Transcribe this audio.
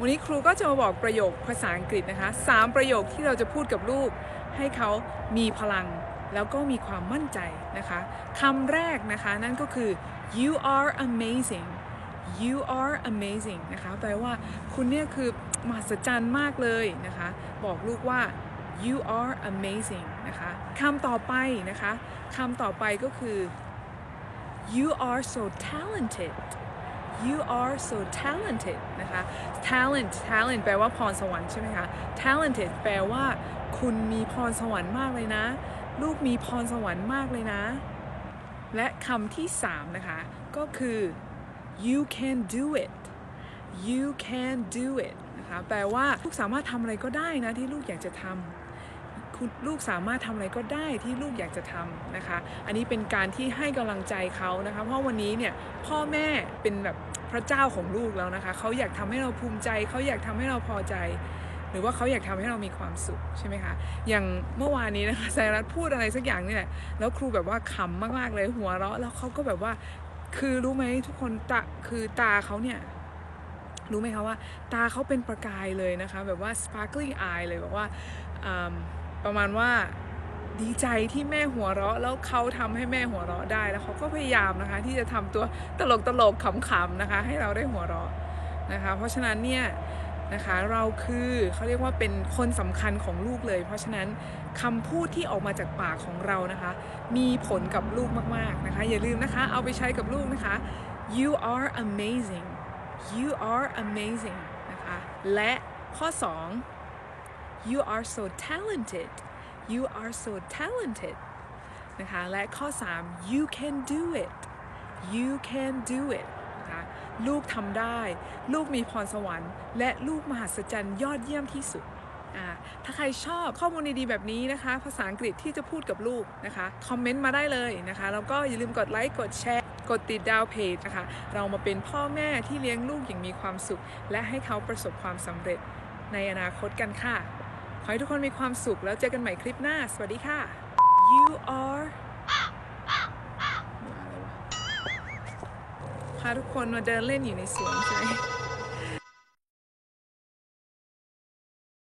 วันนี้ครูก็จะมาบอกประโยคภาษาอังกฤษนะคะสามประโยคที่เราจะพูดกับลูก ให้เขามีพลังแล้วก็มีความมั่นใจนะคะคำแรกนะคะนั่นก็คือ you are amazing you are amazing นะคะแปลว่าคุณเนี่ยคือมหัศจรรย์มากเลยนะคะ บอกลูกว่า you are amazing นะคะคำต่อไปนะคะคำต่อไปก็คือ you are so talented you are so talented นะคะ talent talent แปลว่าพรสวรรค์ใช่ไหมคะ talented แปลว่า คุณมีพรสวรรค์มากเลยนะ ลูกมีพรสวรรค์มากเลยนะ และคำที่สามนะคะ ก็คือ you can do it you can do it นะคะ แปลว่า ลูกสามารถทำอะไรก็ได้นะที่ลูกอยากจะทำ คุณลูกสามารถทำอะไรก็ได้ที่ลูกอยากจะทำนะคะ อันนี้เป็นการที่ให้กำลังใจเขานะคะ เพราะวันนี้เนี่ยพ่อแม่เป็นแบบพระเจ้าของลูกแล้วนะคะ เขาอยากทำให้เราภูมิใจ เขาอยากทำให้เราพอใจ หรือว่าเขาอยากทำให้เรามีความสุขใช่ไหมคะ อย่างเมื่อวานนี้นะคะสายรัฐพูดอะไรสักอย่างนี่แหละ แล้วครูแบบว่าขำมากๆเลยหัวเราะ แล้วเขาก็แบบว่า คือรู้ไหมทุกคนตาคือตาเขาเนี่ยรู้ไหมคะว่า ตาเขาเป็นประกายเลยนะคะ แบบว่า sparkling eye เลยแบบว่า ประมาณว่าดีใจที่แม่หัวเราะ แล้วเขาทำให้แม่หัวเราะได้แล้วเขาก็พยายามนะคะ ที่จะทำตัวตลกตลกๆขำๆนะคะ ให้เราได้หัวเราะนะคะ เพราะฉะนั้นเนี่ยนะคะเราคือเขาเรียกว่าเป็นคนสำคัญของลูกเลย เพราะฉะนั้นคำพูดที่ออกมาจากปากของเรานะคะมีผลกับลูกมากๆนะคะ อย่าลืมนะคะเอาไปใช้กับลูกนะคะ you are amazing you are amazing นะคะและข้อ 2 you are so talented you are so talented นะคะและข้อ 3 you can do it you can do it นะคะลูกทำได้ ลูกมีพรสวรรค์ และลูกมหัศจรรย์ยอดเยี่ยมที่สุดอ่าถ้าใครชอบข้อมูลดีๆแบบนี้นะคะ ภาษาอังกฤษที่จะพูดกับลูกนะคะ คอมเมนต์มาได้เลยนะคะ แล้วก็อย่าลืมกดไลค์ กดแชร์ กดติดดาวเพจนะคะ เรามาเป็นพ่อแม่ที่เลี้ยงลูกอย่างมีความสุข และให้เขาประสบความสำเร็จในอนาคตกันค่ะ ให้ทุกคนมีความสุขแล้วเจอกันใหม่คลิปหน้า สวัสดีค่ะ you are พาทุกคนมาเดินเล่นอยู่ในสวนใช่ไหม